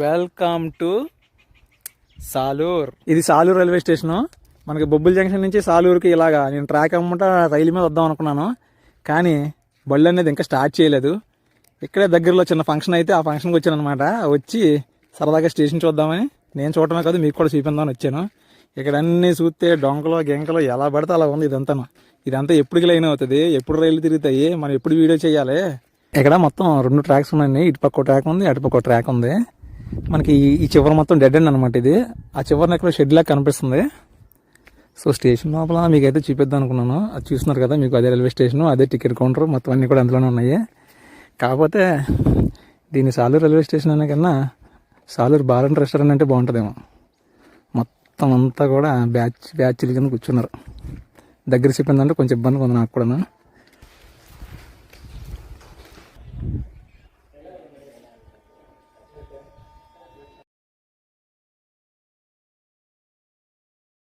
Welcome to Salur. ఇది Salur railway station. మనకి బొబ్బుల్ junction నుంచి సాలూరుకి ఇలాగా నేను ట్రాక్ అమ్మంట రైలు మీద వద్దాం అనుకున్నాను. కానీ బళ్ళు అనేది ఇంకా స్టార్ట్ చేయలేదు. ఇక్కడే దగ్గరలో చిన్న ఫంక్షన్ అయితే ఆ ఫంక్షన్కి వచ్చాను అనమాట వచ్చి సరదాగా స్టేషన్ చూద్దామని. నేను చూడటమే కాదు మీకు కూడా చూపిందామని వచ్చాను. ఇక్కడ అన్ని చూస్తే డొంకలో గెంకలో ఎలా పడితే అలా ఉంది ఇదంతా ఇదంతా ఎప్పటికి లైన్ అవుతుంది? ఎప్పుడు రైలు తిరుగుతాయి? మనం ఎప్పుడు వీడియో చేయాలి? ఇక్కడ మొత్తం రెండు ట్రాక్స్ ఉన్నాయి ఇటుపక్క ఒక ట్రాక్ ఉంది అటుపక్క ఒక ట్రాక్ ఉంది. మనకి ఈ- చివరి మొత్తం డెడ్ అండ్ అనమాట ఇది. ఆ చివరిన ఎక్కడ షెడ్ లాగా కనిపిస్తుంది. సో స్టేషన్ లోపల మీకైతే చూపిద్దాం అనుకున్నాను. అది చూస్తున్నారు కదా మీకు అదే రైల్వే స్టేషన్ అదే టికెట్ కౌంటర్ మొత్తం అన్నీ కూడా అందులోనే ఉన్నాయి. కాకపోతే దీన్ని సాలూరు రైల్వే స్టేషన్ అనే కన్నా సాలూరు బార్ అండ్ రెస్టారెంట్ అంటే బాగుంటుందేమో. మొత్తం అంతా కూడా బ్యాచ్ బ్యాచ్లు కింద కూర్చున్నారు. దగ్గర చెప్పిందంటే కొంచెం ఇబ్బందిగా ఉంది నాకు కూడా